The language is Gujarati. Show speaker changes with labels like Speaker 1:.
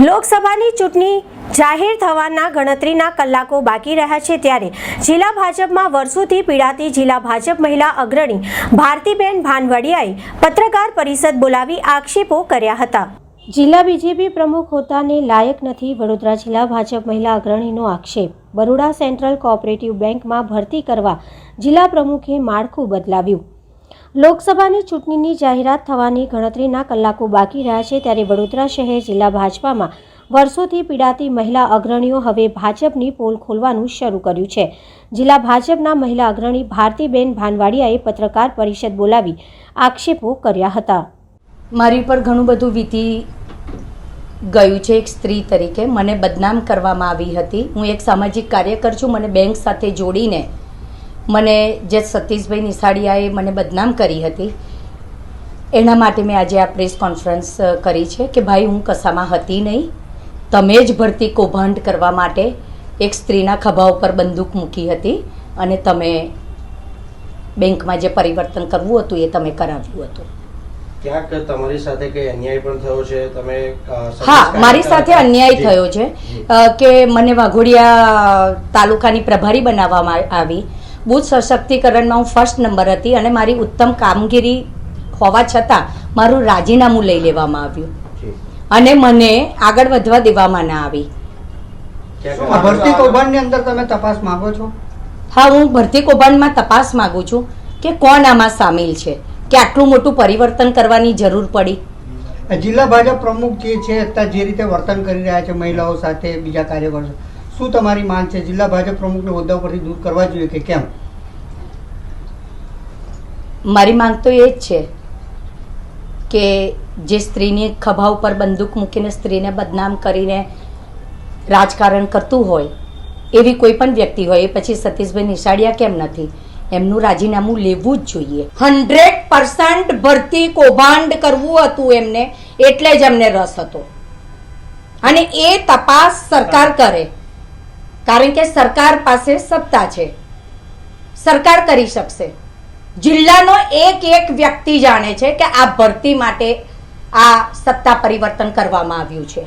Speaker 1: લોકસભાની ચૂંટણી જાહેર થવાના ગણતરીના કલાકો બાકી રહ્યા છે ત્યારે જિલ્લા ભાજપમાં વર્ષોથી પીડાતી જિલ્લા ભાજપ મહિલા અગ્રણી ભારતીબેન ભાનવડિયાએ પત્રકાર પરિષદ બોલાવી આક્ષેપો કર્યા હતા. જિલ્લા બીજેપી પ્રમુખ હોતાને લાયક નથી વડોદરા જિલ્લા ભાજપ મહિલા અગ્રણીનો આક્ષેપ. બરોડા સેન્ટ્રલ કોઓપરેટિવ બેંકમાં ભરતી કરવા જિલ્લા પ્રમુખે માળખું બદલાવ્યું. લોકસભાની ચૂંટણીની જાહેરાત થવાની ગણતરીના કલાકો બાકી રહ્યા છે ત્યારે વડોદરા શહેર જિલ્લા ભાજપામાં વર્ષોથી પીડાતી મહિલા અગ્રણીઓ હવે ભાજપની પોલ ખોલવાનું શરૂ કર્યું છે. જિલ્લા ભાજપના મહિલા અગ્રણી ભારતીબેન ભાનવાડિયાએ પત્રકાર પરિષદ બોલાવી આક્ષેપો કર્યા હતા.
Speaker 2: મારી પર ઘણું બધું વીતી ગયું છે એક સ્ત્રી તરીકે. મને બદનામ કરવામાં આવી હતી. હું એક સામાજિક કાર્યકર છું. મને બેંક સાથે જોડીને મને જે સતીશભાઈ નિસાડિયાએ મને બદનામ કરી હતી એના માટે મેં આજે આ પ્રેસ કોન્ફરન્સ કરી છે કે ભાઈ હું કશામાં હતી નહીં. તમે જ ભરતી કૌભાંડ કરવા માટે એક સ્ત્રીના ખભા ઉપર બંદૂક મૂકી હતી અને તમે બેંકમાં જે પરિવર્તન કરવું હતું એ તમે કરાવ્યું હતું.
Speaker 3: ક્યાંક તમારી સાથે કઈ અન્યાય પણ થયો છે? તમે
Speaker 2: હા મારી સાથે અન્યાય થયો છે કે મને વાઘોડિયા તાલુકાની પ્રભારી બનાવવામાં આવી બુથ સશક્તિકરણમાં હું ફર્સ્ટ નંબર હતી અને મારી ઉત્તમ કામગીરી હોવા છતાં મારું રાજીનામું લઈ લેવામાં આવ્યું. અને મને આગળ વધવા દેવામાં ના આવી.
Speaker 4: ભરતી કૌભાંડની અંદર તમે તપાસ માંગો છો?
Speaker 2: હા હું ભરતી કૌભાંડમાં તપાસ માંગુ છું કે કોણ આમાં સામેલ છે? કે આટલું મોટું પરિવર્તન કરવાની જરૂર પડી?
Speaker 4: જિલ્લા ભાજપ પ્રમુખ જે છે અત્યારે જે રીતે વર્તન કરી રહ્યા છે મહિલાઓ સાથે બીજા કાર્યકરો શું તમારી માંગ છે? જિલ્લા ભાજપ પ્રમુખને હોદ્દા પરથી દૂર કરવા જોઈએ કે કેમ?
Speaker 2: મારી માંગ તો એ જ છે કે જે સ્ત્રીની ખભા ઉપર બંદૂક મૂકીને સ્ત્રીને બદનામ કરીને રાજકારણ કરતું હોય એવી કોઈ પણ વ્યક્તિ હોય એ પછી સતીશભાઈ નિશાળિયા કેમ નથી? એમનું રાજીનામું લેવું જ જોઈએ. હંડ્રેડ પર્સન્ટ ભરતી કૌભાંડ કરવું હતું એમને એટલે જ એમને રસ હતો. અને એ તપાસ સરકાર કરે. કારણ કે સરકાર પાસે સત્તા છે. સરકાર કરી શકશે. જિલ્લાનો એક એક વ્યક્તિ જાણે છે કે આ ભરતી માટે આ સત્તા પરિવર્તન કરવામાં આવ્યું છે.